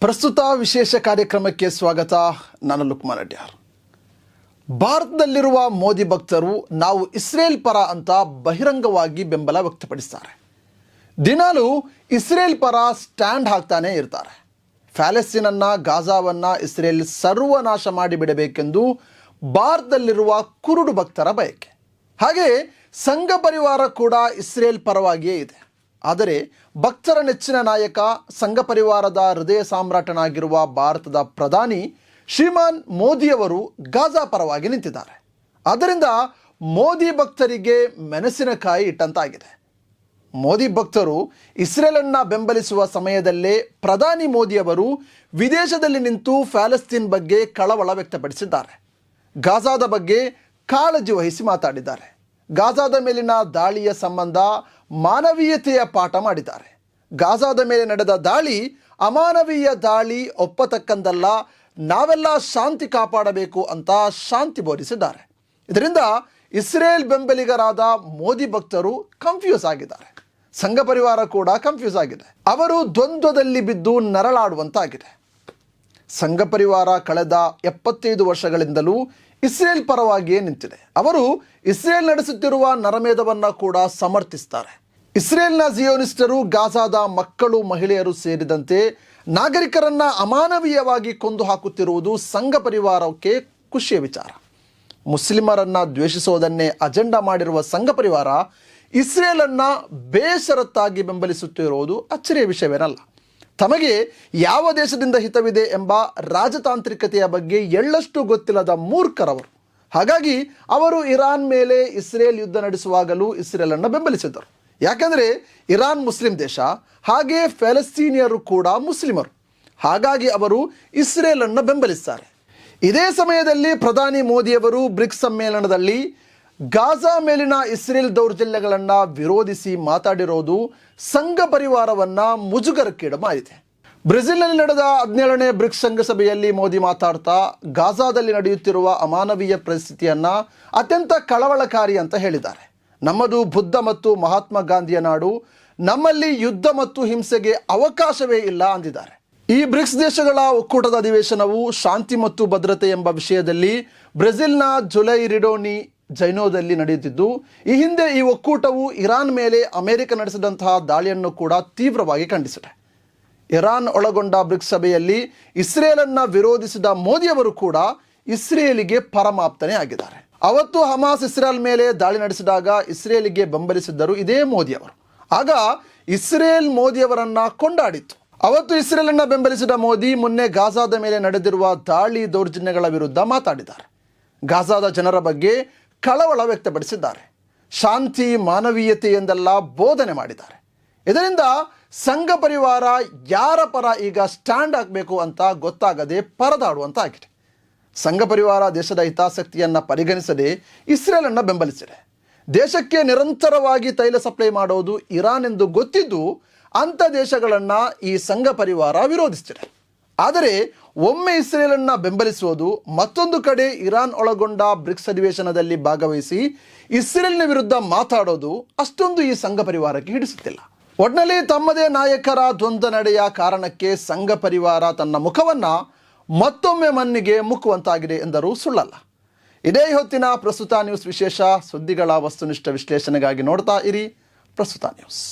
ಪ್ರಸ್ತುತ ವಿಶೇಷ ಕಾರ್ಯಕ್ರಮಕ್ಕೆ ಸ್ವಾಗತ. ನಾನು ಲುಕ್ಮಾನ್ ಅಡ್ಯಾರ್. ಭಾರತದಲ್ಲಿರುವ ಮೋದಿ ಭಕ್ತರು ನಾವು ಇಸ್ರೇಲ್ ಪರ ಅಂತ ಬಹಿರಂಗವಾಗಿ ಬೆಂಬಲ ವ್ಯಕ್ತಪಡಿಸ್ತಾರೆ. ದಿನಾಲೂ ಇಸ್ರೇಲ್ ಪರ ಸ್ಟ್ಯಾಂಡ್ ಹಾಕ್ತಾನೆ ಇರ್ತಾರೆ. ಫ್ಯಾಲೆಸ್ತೀನನ್ನ ಗಾಜಾವನ್ನ ಇಸ್ರೇಲ್ ಸರ್ವನಾಶ ಮಾಡಿಬಿಡಬೇಕೆಂದು ಭಾರತದಲ್ಲಿರುವ ಕುರುಡು ಭಕ್ತರ ಬಯಕೆ. ಹಾಗೆ ಸಂಘ ಪರಿವಾರ ಕೂಡ ಇಸ್ರೇಲ್ ಪರವಾಗಿಯೇ ಇದೆ. ಆದರೆ ಭಕ್ತರ ನೆಚ್ಚಿನ ನಾಯಕ, ಸಂಘ ಪರಿವಾರದ ಹೃದಯ ಸಾಮ್ರಾಟನಾಗಿರುವ ಭಾರತದ ಪ್ರಧಾನಿ ಶ್ರೀಮಾನ್ ಮೋದಿಯವರು ಗಾಜಾ ಪರವಾಗಿ ನಿಂತಿದ್ದಾರೆ. ಆದ್ದರಿಂದ ಮೋದಿ ಭಕ್ತರಿಗೆ ಮೆಣಸಿನಕಾಯಿ ಇಟ್ಟಂತಾಗಿದೆ. ಮೋದಿ ಭಕ್ತರು ಇಸ್ರೇಲನ್ನು ಬೆಂಬಲಿಸುವ ಸಮಯದಲ್ಲೇ ಪ್ರಧಾನಿ ಮೋದಿಯವರು ವಿದೇಶದಲ್ಲಿ ನಿಂತು ಫ್ಯಾಲಸ್ತೀನ್ ಬಗ್ಗೆ ಕಳವಳ ವ್ಯಕ್ತಪಡಿಸಿದ್ದಾರೆ. ಗಾಜಾದ ಬಗ್ಗೆ ಕಾಳಜಿ ವಹಿಸಿ ಮಾತಾಡಿದ್ದಾರೆ. ಗಾಜಾದ ಮೇಲಿನ ದಾಳಿಯ ಸಂಬಂಧ ಮಾನವೀಯತೆಯ ಪಾಠ ಮಾಡಿದ್ದಾರೆ. ಗಾಜಾದ ಮೇಲೆ ನಡೆದ ದಾಳಿ ಅಮಾನವೀಯ ದಾಳಿ ಒಪ್ಪತಕ್ಕಂದಲ್ಲ, ನಾವೆಲ್ಲ ಶಾಂತಿ ಕಾಪಾಡಬೇಕು ಅಂತ ಶಾಂತಿ ಬೋಧಿಸಿದ್ದಾರೆ. ಇದರಿಂದ ಇಸ್ರೇಲ್ ಬೆಂಬಲಿಗರಾದ ಮೋದಿ ಭಕ್ತರು ಕನ್ಫ್ಯೂಸ್ ಆಗಿದ್ದಾರೆ. ಸಂಘ ಪರಿವಾರ ಕೂಡ ಕನ್ಫ್ಯೂಸ್ ಆಗಿದೆ. ಅವರು ದ್ವಂದ್ವದಲ್ಲಿ ಬಿದ್ದು ನರಳಾಡುವಂತಾಗಿದೆ. ಸಂಘ ಪರಿವಾರ ಕಳೆದ ಎಪ್ಪತ್ತೈದು ವರ್ಷಗಳಿಂದಲೂ ಇಸ್ರೇಲ್ ಪರವಾಗಿಯೇ ನಿಂತಿದೆ. ಅವರು ಇಸ್ರೇಲ್ ನಡೆಸುತ್ತಿರುವ ನರಮೇಧವನ್ನು ಕೂಡ ಸಮರ್ಥಿಸ್ತಾರೆ. ಇಸ್ರೇಲ್ನ ಜಿಯೋನಿಸ್ಟರು ಗಾಜಾದ ಮಕ್ಕಳು, ಮಹಿಳೆಯರು ಸೇರಿದಂತೆ ನಾಗರಿಕರನ್ನ ಅಮಾನವೀಯವಾಗಿ ಕೊಂದು ಹಾಕುತ್ತಿರುವುದು ಸಂಘ ಪರಿವಾರಕ್ಕೆ ಖುಷಿಯ ವಿಚಾರ. ಮುಸ್ಲಿಮರನ್ನ ದ್ವೇಷಿಸುವುದನ್ನೇ ಅಜೆಂಡಾ ಮಾಡಿರುವ ಸಂಘ ಪರಿವಾರ ಇಸ್ರೇಲನ್ನ ಬೇಷರತ್ತಾಗಿ ಬೆಂಬಲಿಸುತ್ತಿರುವುದು ಅಚ್ಚರಿಯ ವಿಷಯವೇನಲ್ಲ. ತಮಗೆ ಯಾವ ದೇಶದಿಂದ ಹಿತವಿದೆ ಎಂಬ ರಾಜತಾಂತ್ರಿಕತೆಯ ಬಗ್ಗೆ ಎಳ್ಳಷ್ಟು ಗೊತ್ತಿಲ್ಲದ ಮೂರ್ಖರವರು. ಹಾಗಾಗಿ ಅವರು ಇರಾನ್ ಮೇಲೆ ಇಸ್ರೇಲ್ ಯುದ್ಧ ನಡೆಸುವಾಗಲೂ ಇಸ್ರೇಲನ್ನು ಬೆಂಬಲಿಸಿದ್ದರು. ಯಾಕೆಂದರೆ ಇರಾನ್ ಮುಸ್ಲಿಂ ದೇಶ, ಹಾಗೆ ಫೆಲಸ್ತೀನಿಯರು ಕೂಡ ಮುಸ್ಲಿಮರು. ಹಾಗಾಗಿ ಅವರು ಇಸ್ರೇಲನ್ನು ಬೆಂಬಲಿಸ್ತಾರೆ. ಇದೇ ಸಮಯದಲ್ಲಿ ಪ್ರಧಾನಿ ಮೋದಿಯವರು ಬ್ರಿಕ್ಸ್ ಸಮ್ಮೇಳನದಲ್ಲಿ ಗಾಜಾ ಮೇಲಿನ ಇಸ್ರೇಲ್ ದೌರ್ಜಲ್ಯಗಳನ್ನು ವಿರೋಧಿಸಿ ಮಾತಾಡಿರೋದು ಸಂಘ ಪರಿವಾರವನ್ನ ಮುಜುಗರಕ್ಕೀಡು ಮಾಡಿದೆ ಬ್ರೆಜಿಲ್ನಲ್ಲಿ ನಡೆದ ಹದಿನೇಳನೇ ಬ್ರಿಕ್ಸ್ ಸಂಘ ಸಭೆಯಲ್ಲಿ ಮೋದಿ ಮಾತಾಡ್ತಾ, ಗಾಜಾದಲ್ಲಿ ನಡೆಯುತ್ತಿರುವ ಅಮಾನವೀಯ ಪರಿಸ್ಥಿತಿಯನ್ನ ಅತ್ಯಂತ ಕಳವಳಕಾರಿ ಅಂತ ಹೇಳಿದ್ದಾರೆ. ನಮ್ಮದು ಬುದ್ಧ ಮತ್ತು ಮಹಾತ್ಮ ಗಾಂಧಿಯ ನಾಡು, ನಮ್ಮಲ್ಲಿ ಯುದ್ಧ ಮತ್ತು ಹಿಂಸೆಗೆ ಅವಕಾಶವೇ ಇಲ್ಲ ಅಂದಿದ್ದಾರೆ. ಈ ಬ್ರಿಕ್ಸ್ ದೇಶಗಳ ಒಕ್ಕೂಟದ ಅಧಿವೇಶನವು ಶಾಂತಿ ಮತ್ತು ಭದ್ರತೆ ಎಂಬ ವಿಷಯದಲ್ಲಿ ಬ್ರೆಜಿಲ್ನ ಜುಲೈ ರಿಡೋನಿ ಜೈನೋದಲ್ಲಿ ನಡೆಯುತ್ತಿದ್ದು, ಈ ಹಿಂದೆ ಈ ಒಕ್ಕೂಟವು ಇರಾನ್ ಮೇಲೆ ಅಮೆರಿಕ ನಡೆಸಿದಂತಹ ದಾಳಿಯನ್ನು ಕೂಡ ತೀವ್ರವಾಗಿ ಖಂಡಿಸಿದೆ. ಇರಾನ್ ಒಳಗೊಂಡ ಬ್ರಿಕ್ಸ್ ಸಭೆಯಲ್ಲಿ ಇಸ್ರೇಲನ್ನ ವಿರೋಧಿಸಿದ ಮೋದಿಯವರು ಕೂಡ ಇಸ್ರೇಲಿಗೆ ಪರಮಾಪ್ತನೇ ಆಗಿದ್ದಾರೆ. ಅವತ್ತು ಹಮಾಸ್ ಇಸ್ರೇಲ್ ಮೇಲೆ ದಾಳಿ ನಡೆಸಿದಾಗ ಇಸ್ರೇಲಿಗೆ ಬೆಂಬಲಿಸಿದ್ದರು ಇದೇ ಮೋದಿಯವರು. ಆಗ ಇಸ್ರೇಲ್ ಮೋದಿಯವರನ್ನ ಕೊಂಡಾಡಿತ್ತು. ಅವತ್ತು ಇಸ್ರೇಲನ್ನು ಬೆಂಬಲಿಸಿದ ಮೋದಿ ಮೊನ್ನೆ ಗಾಜಾದ ಮೇಲೆ ನಡೆದಿರುವ ದಾಳಿ ದೌರ್ಜನ್ಯಗಳ ವಿರುದ್ಧ ಮಾತಾಡಿದ್ದಾರೆ. ಗಾಜಾದ ಜನರ ಬಗ್ಗೆ ಕಳವಳ ವ್ಯಕ್ತಪಡಿಸಿದ್ದಾರೆ. ಶಾಂತಿ, ಮಾನವೀಯತೆ ಎಂದೆಲ್ಲ ಬೋಧನೆ ಮಾಡಿದ್ದಾರೆ. ಇದರಿಂದ ಸಂಘ ಪರಿವಾರ ಯಾರ ಪರ ಈಗ ಸ್ಟ್ಯಾಂಡ್ ಆಗಬೇಕು ಅಂತ ಗೊತ್ತಾಗದೆ ಪರದಾಡುವಂತಾಗಿದೆ. ಸಂಘ ಪರಿವಾರ ದೇಶದ ಹಿತಾಸಕ್ತಿಯನ್ನು ಪರಿಗಣಿಸದೆ ಇಸ್ರೇಲನ್ನು ಬೆಂಬಲಿಸಿದೆ. ದೇಶಕ್ಕೆ ನಿರಂತರವಾಗಿ ತೈಲ ಸಪ್ಲೈ ಮಾಡೋದು ಇರಾನ್ ಎಂದು ಗೊತ್ತಿದ್ದು ಅಂಥ ದೇಶಗಳನ್ನು ಈ ಸಂಘ ಪರಿವಾರ ವಿರೋಧಿಸಿದೆ ಆದರೆ ಒಮ್ಮೆ ಇಸ್ರೇಲನ್ನು ಬೆಂಬಲಿಸುವುದು ಮತ್ತೊಂದು ಕಡೆ ಇರಾನ್ ಒಳಗೊಂಡ ಬ್ರಿಕ್ಸ್ ಅಧಿವೇಶನದಲ್ಲಿ ಭಾಗವಹಿಸಿ ಇಸ್ರೇಲ್ನ ವಿರುದ್ಧ ಮಾತಾಡೋದು ಅಷ್ಟೊಂದು ಈ ಸಂಘ ಪರಿವಾರಕ್ಕೆ ಹಿಡಿಸುತ್ತಿಲ್ಲ. ಒಟ್ನಲ್ಲಿ ತಮ್ಮದೇ ನಾಯಕರ ದ್ವಂದ್ವ ನಡೆಯ ಕಾರಣಕ್ಕೆ ಸಂಘ ಪರಿವಾರ ತನ್ನ ಮುಖವನ್ನ ಮತ್ತೊಮ್ಮೆ ಮಣ್ಣಿಗೆ ಮುಕ್ಕುವಂತಾಗಿದೆ ಎಂದರೂ ಸುಳ್ಳಲ್ಲ. ಇದೇ ಹೊತ್ತಿನ ಪ್ರಸ್ತುತ ನ್ಯೂಸ್ ವಿಶೇಷ ಸುದ್ದಿಗಳ ವಸ್ತುನಿಷ್ಠ ವಿಶ್ಲೇಷಣೆಗಾಗಿ ನೋಡ್ತಾ ಇರಿ ಪ್ರಸ್ತುತ ನ್ಯೂಸ್.